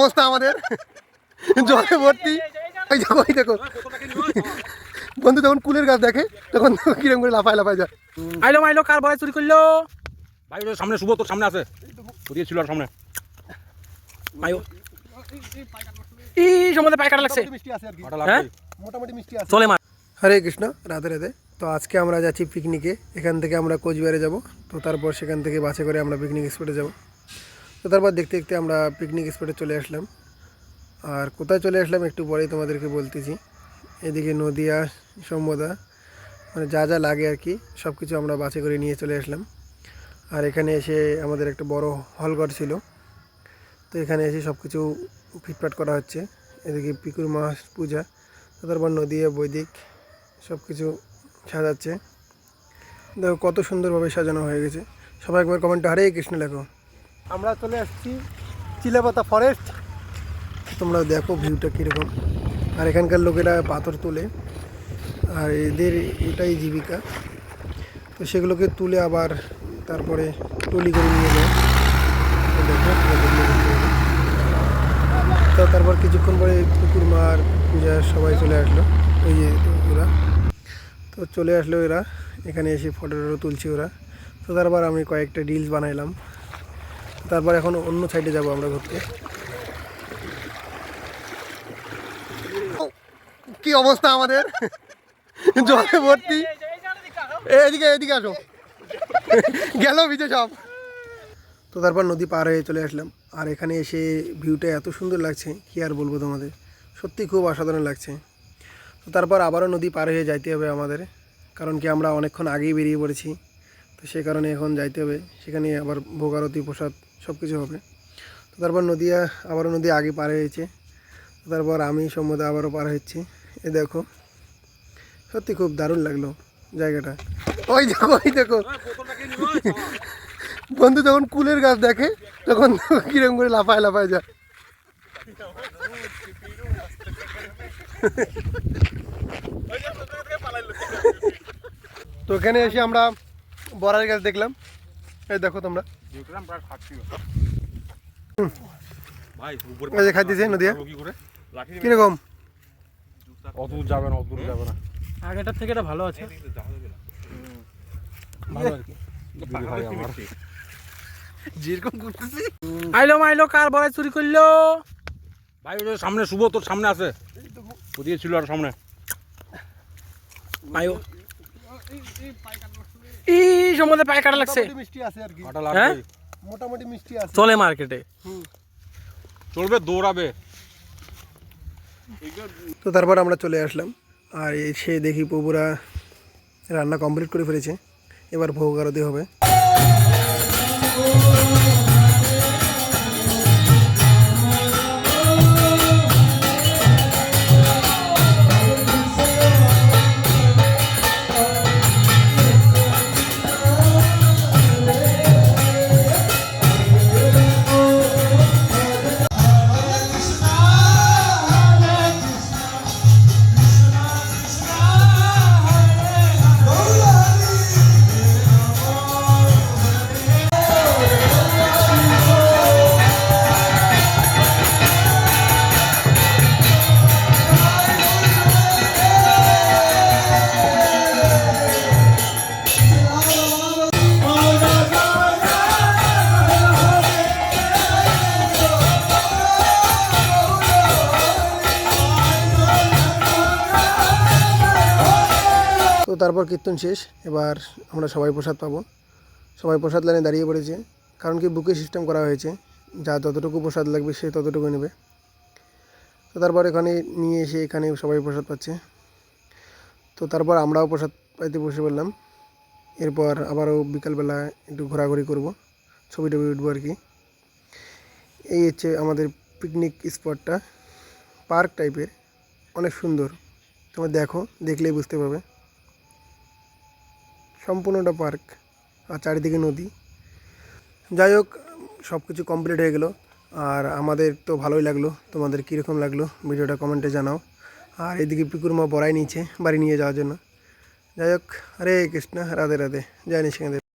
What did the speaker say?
অবস্থা আমাদের। জলে ভর্তি। ওই দেখো ওই দেখো। বন্ধু যখন কুলের গাছ দেখে তখন কিরম করে লাফায় লাফায় যায়। আইলো মাইলো কার বয় চুরি করল? ভাই ওর সামনে শুভ তোর সামনে আছে। ছিল আর সামনে। মাইও ই সম্বন্ধে পায় লাগছে। হ্যাঁ? মোটামুটি মিষ্টি আছে। চলে মার। হরে কৃষ্ণ রাধে রাধে। তো আজকে আমরা যাচ্ছি পিকনিকে এখান থেকে আমরা কোচবিহারে যাব। তো তারপর সেখান থেকে বাসে করে আমরা পিকনিক স্পটে যাব। তো তারপর দেখতে দেখতে আমরা পিকনিক স্পটে চলে আসলাম। আর কোথায় চলে আসলাম একটু পরেই তোমাদেরকে বলতেছি। এদিকে নদিয়া সম্বদা মানে যা যা লাগে আর কি সব কিছু আমরা বাসে করে নিয়ে চলে আসলাম। আর এখানে এসে আমাদের একটা বড় হলঘর ছিল। তো এখানে এসে সব কিছু ফিটফাট করা হচ্ছে। এদিকে পিকুর মাস পূজা তারপর নদিয়া বৈদিক সব কিছু সাজাচ্ছে। দেখো কত সুন্দরভাবে সাজানো হয়ে গেছে। সবাই একবার কমেন্টে হরে কৃষ্ণ লেখো আমরা চলে আসছি চিলাপাতা ফরেস্ট তোমরা দেখো ভিউটা কীরকম। আর এখানকার লোকেরা পাথর তোলে। আর এদের এটাই জীবিকা। তো সেগুলোকে তুলে আবার তারপরে টলি করে নিয়ে যায়। তো তারপর কিছুক্ষণ পরে কুকুর মার পূজা সবাই চলে আসলো। ওই যে ওরা। তো চলে আসলো এরা। এখানে এসে ফটো টটো তুলছে ওরা। তো তারপর আমি কয়েকটা রিলস বানাইলাম। তারপর এখন অন্য সাইডে যাব আমরা ঘুরতে। কি অবস্থা আমাদের? জলে ভর্তি। এদিকে এদিকে আসো। গেল ভিজে সব। তো তারপর নদী পার হয়ে চলে আসলাম। আর এখানে এসে ভিউটা এত সুন্দর লাগছে কি আর বলব তোমাদের? সত্যি খুব অসাধারণ লাগছে। তো তারপর আবারও নদী পার হয়ে যাইতে হবে আমাদের কারণ কি আমরা অনেকক্ষণ আগেই বেরিয়ে পড়েছি। তো সে কারণে এখন যাইতে হবে। সেখানে আবার ভোগারতি প্রসাদ সব কিছু হবে। তো তারপর নদীয়া, আবারও নদী আগে পার হয়েছে তারপর আমি সম্মত আবারও পার হচ্ছি। এ দেখো, সত্যি খুব দারুণ লাগল জায়গাটা। ওই দেখো ওই দেখো। বন্ধু যখন কুলের গাছ দেখে, তখন কিরম করে লাফায় লাফায় যায়। তো এখানে এসে আমরা বড়ার গাছ দেখলাম। এই দেখো তোমরা। ভাই কীরকম? অত দূর যাবে না অত দূর যাবে না। আগেটার থেকে এটা ভালো আছে। ভালো আর কি। যেরকম করতেছি। আইলো মাইলো কার চুরি করল? ভাই ওর সামনে শুভ তোর সামনে আছে। ছিল আর সামনে। মাইও। ই সম্বন্ধে পায় কাটা লাগছে। মিষ্টি আছে আর কি। হ্যাঁ? মোটামুটি মিষ্টি আছে। চলে মার্কেটে। চলবে দৌড়াবে। তো তারপর আমরা চলে আসলাম। আর এসে দেখি প্রভুরা রান্না কমপ্লিট করে ফেলেছে। এবার ভোগ আরতি হবে। তারপর কীর্তন শেষ, এবার আমরা সবাই প্রসাদ পাবো। সবাই প্রসাদ লাইনে দাঁড়িয়ে পড়েছে, কারণ কি বুকে সিস্টেম করা হয়েছে, যা যতটুকু প্রসাদ লাগবে সে ততটুকু নেবে। তো তারপর এখানে নিয়ে এসে এখানে সবাই প্রসাদ পাচ্ছে। তো তারপর আমরাও প্রসাদ পাইতে বসে পড়লাম। এরপর আবারও বিকালবেলা একটু ঘোরাঘুরি করব, ছবি টবি উঠবো আর কি। এই হচ্ছে আমাদের পিকনিক স্পটটা পার্ক টাইপের অনেক সুন্দর। তোমরা দেখো, দেখলেই বুঝতে পারবে। সম্পূর্ণটা পার্ক আর চারিদিকে নদী। যাই হোক সব কিছু কমপ্লিট হয়ে গেলো। আর আমাদের তো ভালোই লাগল। তোমাদের কীরকম লাগল? ভিডিওটা কমেন্টে জানাও। আর এদিকে পিকুর মা বড়াই নিচ্ছে বাড়ি নিয়ে যাওয়ার জন্য। যাই হোক, হরে কৃষ্ণ, রাধে রাধে। জয় নিঃসিংহ